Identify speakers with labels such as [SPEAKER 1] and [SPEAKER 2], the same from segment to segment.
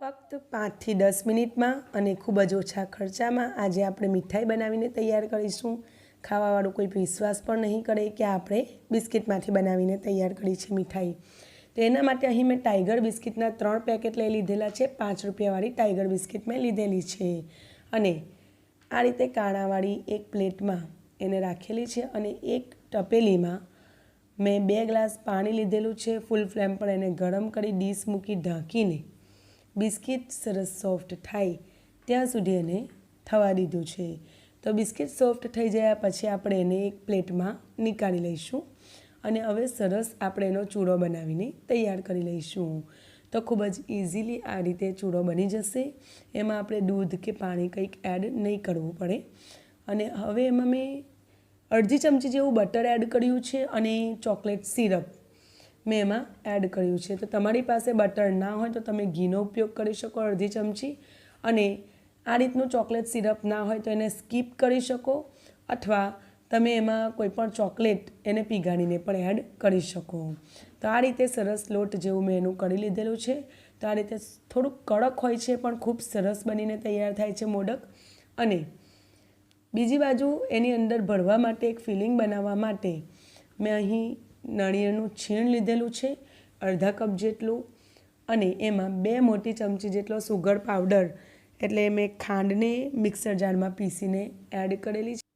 [SPEAKER 1] પાંચથી દસ મિનિટમાં અને ખૂબ જ ઓછા ખર્ચામાં આજે આપણે મીઠાઈ બનાવીને તૈયાર કરીશું. ખાવાવાળો કોઈ વિશ્વાસ પણ નહીં કરે કે આપણે બિસ્કિટમાંથી બનાવીને તૈયાર કરી છે મીઠાઈ. તો એના માટે અહીં મેં ટાઈગર બિસ્કિટના ત્રણ પેકેટ લઈ લીધેલા છે. પાંચ રૂપિયાવાળી ટાઈગર બિસ્કિટ મેં લીધેલી છે. અને આ રીતે કાણાવાળી એક પ્લેટમાં એને રાખેલી છે અને એક તપેલીમાં મેં બે ગ્લાસ પાણી લીધેલું છે. ફૂલ ફ્લેમ પર એને ગરમ કરી ડીશ મૂકી ઢાંકીને બિસ્કિટ સરસ સોફ્ટ થાય ત્યાં સુધી એને થવા દીધું છે. તો બિસ્કિટ સોફ્ટ થઈ જાય પછી આપણે એને એક પ્લેટમાં નીકાળી લઈશું અને હવે સરસ આપણે એનો ચૂડો બનાવીને તૈયાર કરી લઈશું. તો ખૂબ જ ઇઝીલી આ રીતે ચૂડો બની જશે. એમાં આપણે દૂધ કે પાણી કંઈક એડ નહીં કરવું પડે. અને હવે એમાં મેં અડધી ચમચી જેવું બટર એડ કર્યું છે અને ચોકલેટ સિરપ મેં એમાં એડ કર્યું છે. તો તમારી પાસે બટર ના હોય તો તમે ઘીનો ઉપયોગ કરી શકો અડધી ચમચી. અને આ રીતનું ચોકલેટ સિરપ ના હોય તો એને સ્કીપ કરી શકો. અથવા તમે એમાં કોઈપણ ચોકલેટ એને પીગાડીને પણ એડ કરી શકો. તો આ રીતે સરસ લોટ જેવું મેં એનું કરી લીધેલું છે. તો આ રીતે થોડુંક કડક હોય છે પણ ખૂબ સરસ બનીને તૈયાર થાય છે મોડક. અને બીજી બાજુ એની અંદર ભરવા માટે એક ફિલિંગ બનાવવા માટે મેં અહીં નાળિયેરનું છીણ લીધેલું છે, અડધા કપ જેટલું અને એમાં બે મોટી ચમચી જેટલો સુગર પાવડર એટલે મેં ખાંડને મિક્સર જારમાં પીસીને એડ કરેલી છે.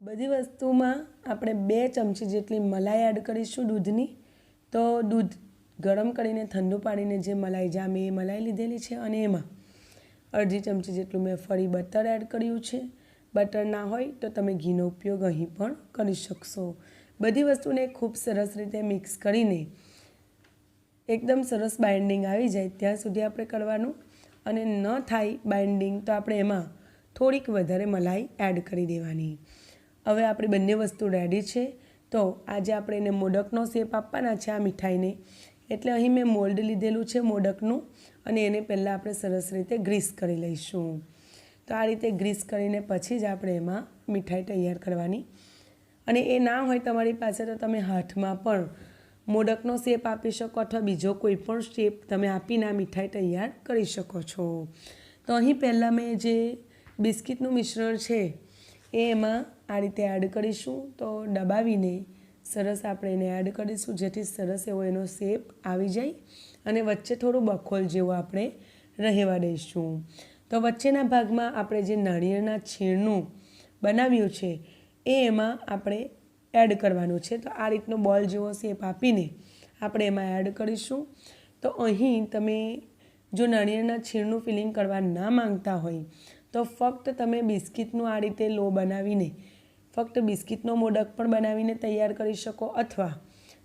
[SPEAKER 1] બધી વસ્તુમાં આપણે બે ચમચી જેટલી મલાઈ એડ કરીશું દૂધની. તો દૂધ ગરમ કરીને ઠંડુ પાડીને જે મલાઈ જામે એ મલાઈ લીધેલી છે અને એમાં અડધી ચમચી જેટલું મેં ફરી બટર એડ કર્યું છે. બટર ના હોય તો તમે ઘીનો ઉપયોગ અહીં પણ કરી શકશો. બધી વસ્તુને ખૂબ સરસ રીતે મિક્સ કરીને એકદમ સરસ બાઇન્ડિંગ આવી જાય ત્યાં સુધી આપણે કરવાનું. અને ન થાય બાઇન્ડિંગ તો આપણે એમાં થોડીક વધારે મલાઈ એડ કરી દેવાની. હવે આપણી બંને વસ્તુ રેડી છે. તો આજે આપણે એને મોડકનો શેપ આપવાના છે આ મીઠાઈને. એટલે અહીં મેં મોલ્ડ લીધેલું છે મોડકનું અને એને પહેલાં આપણે સરસ રીતે ગ્રીસ કરી લઈશું. તો આ રીતે ગ્રીસ કરીને પછી જ આપણે એમાં મીઠાઈ તૈયાર કરવાની અને એ ના હોય તમારી પાસે તો તમે હાથમાં પણ મોડકનો શેપ આપી શકો અથવા બીજો કોઈ પણ શેપ તમે આપીને આ મીઠાઈ તૈયાર કરી શકો છો. તો અહીં પહેલાં મેં જે બિસ્કિટનું મિશ્રણ છે, એ એમાં આ રીતે એડ કરીશું. તો દબાવીને સરસ આપણે એને એડ કરીશું, જેથી સરસ એવો એનો શેપ આવી જાય અને વચ્ચે થોડું બખોલ જેવું આપણે રહેવા દઈશું. તો વચ્ચેના ભાગમાં આપણે જે નાળિયેરના છીણનું બનાવ્યું છે એ એમાં આપણે એડ કરવાનું છે. તો આ રીતનો બોલ જેવો શેપ આપીને આપણે એમાં એડ કરીશું. તો અહીં તમે જો નાળિયેરના છીણનું ફિલિંગ કરવા ના માંગતા હોય, તો ફક્ત તમે બિસ્કિટનું આ રીતે લો બનાવીને, ફક્ત બિસ્કિટનો મોડક પણ બનાવીને તૈયાર કરી શકો અથવા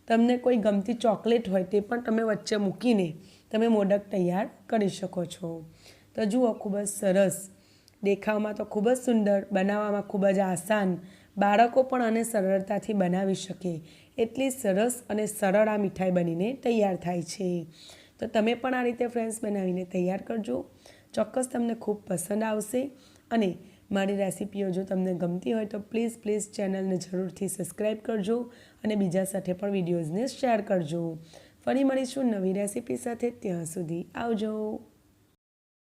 [SPEAKER 1] તમને કોઈ ગમતી ચોકલેટ હોય તે પણ તમે વચ્ચે મૂકીને તમે મોડક તૈયાર કરી શકો છો. તો જુઓ, ખૂબ જ સરસ. દેખાવમાં તો ખૂબ જ સુંદર, બનાવવામાં ખૂબ જ આસાન બાળકો પણ આને સરળતાથી બનાવી શકે. એટલી સરસ અને સરળ આ મીઠાઈ બનીને તૈયાર થાય છે. તો તમે પણ આ રીતે ફ્રેન્ડ્સ બનાવીને તૈયાર કરજો. ચોક્કસ તમને ખૂબ પસંદ આવશે. અને મારી રેસિપીઓ જો તમને ગમતી હોય તો પ્લીઝ પ્લીઝ ચેનલને જરૂરથી સબસ્ક્રાઈબ કરજો અને બીજા સાથે પણ વિડીયોઝને શેર કરજો. ફરી મળીશું નવી રેસિપી સાથે. ત્યાં સુધી આવજો.